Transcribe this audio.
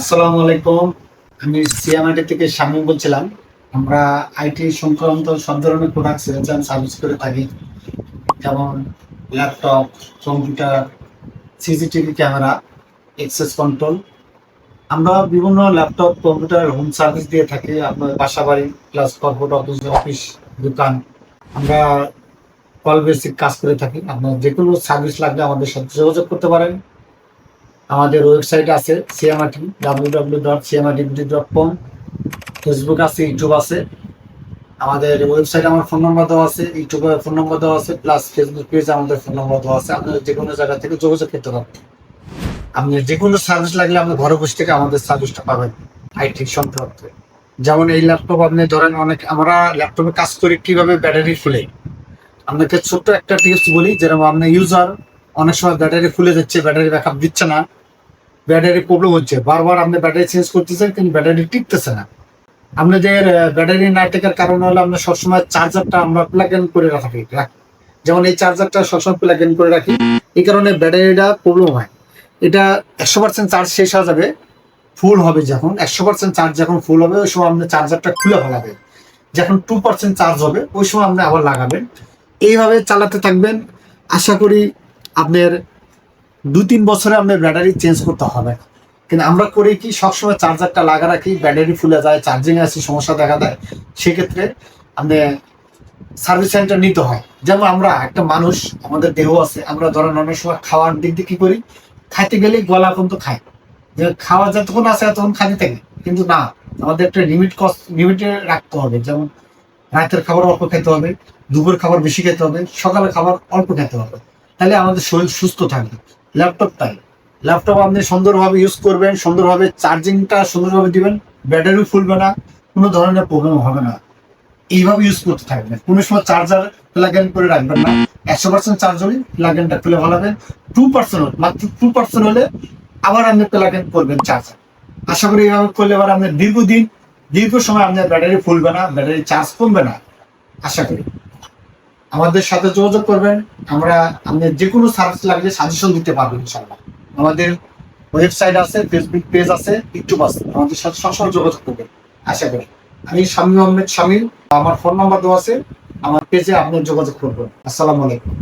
আসসালামু আলাইকুম। আমি সিএমআইটি থেকে শামীম বলছিলাম। আমরা আইটি সংক্রান্ত সব ধরনের প্রোডাক্ট সেলস অ্যান্ড সার্ভিস করে থাকি। যেমন laptop computer CCTV camera access control আমরা বিভিন্ন ল্যাপটপ কম্পিউটার হোম সার্ভিস দিয়ে থাকি। আপনার বাসা বাড়ি প্লাস কর্পোরেট অফিস অফিস দোকান। আমরা কল বেসিক কাজ করে থাকি। আপনার যে কোনো সার্ভিস লাগলে আমাদের সাথে যোগাযোগ করতে পারেন। আমাদের ওয়েবসাইট আছে CMRT W W dot CMRT dot com. Facebook আছে, ইউটিউব আছে। আমাদের ওয়েবসাইট আমার ফোন নম্বর দেওয়া আছে, ইউটিউবে ফোন নম্বর দেওয়া আছে, প্লাস ফেসবুক পেজ আমাদের ফোন নম্বর দেওয়া আছে। আপনারা যে কোনো জায়গা থেকে যোগাযোগ করতে পারবেন আপনি যে কোনো সার্ভিস লাগলে আপনি ঘরে বসে থেকে আমাদের সার্ভিসটা পাবেন আইটি সম্পর্কে। যেমন এই ল্যাপটপ আপনি ধরেন অনেক আমরা ল্যাপটপে কাজ করি কীভাবে ব্যাটারি ফুলে। আপনাকে ছোট্ট একটা টিপস বলি, যেরকম আপনি ইউজার অনেক সময় ব্যাটারি ফুলে যাচ্ছে ব্যাটারি ব্যাকআপ দিচ্ছে না। ব্যাটারি প্রবলেম হচ্ছে। বারবার আপনি ব্যাটারি চেঞ্জ করতেছেন, কিন্তু ব্যাটারি টিকতেছে না। আপনাদের ব্যাটারি না টেকার কারণ হলো আমরা সবসময় চার্জারটা আমরা প্লাগ ইন করে রাখি। যেমন এই চার্জারটা সবসময় প্লাগ ইন করে রাখি, এই কারণে ব্যাটারিটা প্রবলেম হয়। এটা একশো পার্সেন্ট চার্জ শেষ হয়ে যাবে ফুল হবে যখন, একশো পার্সেন্ট চার্জ যখন ফুল হবে, ওই সময় আপনি চার্জারটা খুলে ফেলাবেন। যখন টু পার্সেন্ট চার্জ হবে, ওই সময় আপনি আবার লাগাবেন। এইভাবে চালাতে থাকবেন। আশা করি আপনার দু তিন বছরে আপনার ব্যাটারি চেঞ্জ করতে হবে। কিন্তু আমরা করি কি, সবসময় চার্জারটা লাগা রাখি, ব্যাটারি ফুলে যায় চার্জিং আসে, সমস্যা দেখা দেয়। সেক্ষেত্রে আপনি সার্ভিস সেন্টার নিতে হয়। যেমন আমরা একটা মানুষ, আমাদের দেহ আছে, আমরা ধরেন অনেক সময় খাওয়ার দিক দিয়ে কি করি? খাইতে গেলে গলা পর্যন্ত খাই যে খাওয়া যতক্ষণ আছে ততক্ষণ খাইতে থাকি। কিন্তু না, আমাদের একটা লিমিট কস্ট লিমিটে রাখতে হবে। যেমন রাতের খাবার অল্প খেতে হবে দুপুর খাবার বেশি খেতে হবে সকালে খাবার অল্প খেতে হবে। তাহলে আমাদের শরীর সুস্থ থাকবে। ল্যাপটপ তাই। ল্যাপটপ আপনি সুন্দরভাবে ইউজ করবেন, সুন্দরভাবে চার্জিংটা সুন্দরভাবে দিবেন ব্যাটারি ফুলবে না, কোনো ধরনের প্রবলেম হবে না। এইভাবে ইউজ করতে থাকবেন। কোনো সময় চার্জার প্লাগ ইন করে রাখবেন না। একশো পার্সেন্ট চার্জ হলে প্লাগ ইনটা খুলে ভালাবেন টু পার্সেন্ট মাত্র টু পার্সেন্ট হলে আবার আপনি প্লাগ ইন করবেন চার্জার আশা করি এইভাবে করলে এবার আপনার দীর্ঘদিন, দীর্ঘ সময় আপনার ব্যাটারি ফুলবে না ব্যাটারি চার্জ কমবে না। আশা করি। আমাদের সাথে যোগাযোগ করবেন। আমরা, আপনি যে কোনো সার্ভিস লাগলে সাজেশন দিতে পারব ইনশাল্লাহ আমাদের ওয়েবসাইট আছে ফেসবুক পেজ আছে, ইউটিউব আছে। আমাদের সাথে সবসময় যোগাযোগ করবেন। আশা করি। আমি শামীম আহমেদ শামীম। আমার ফোন নাম্বার দেওয়া আছে। আমার পেজে আপনার যোগাযোগ করবেন। আসসালামু আলাইকুম।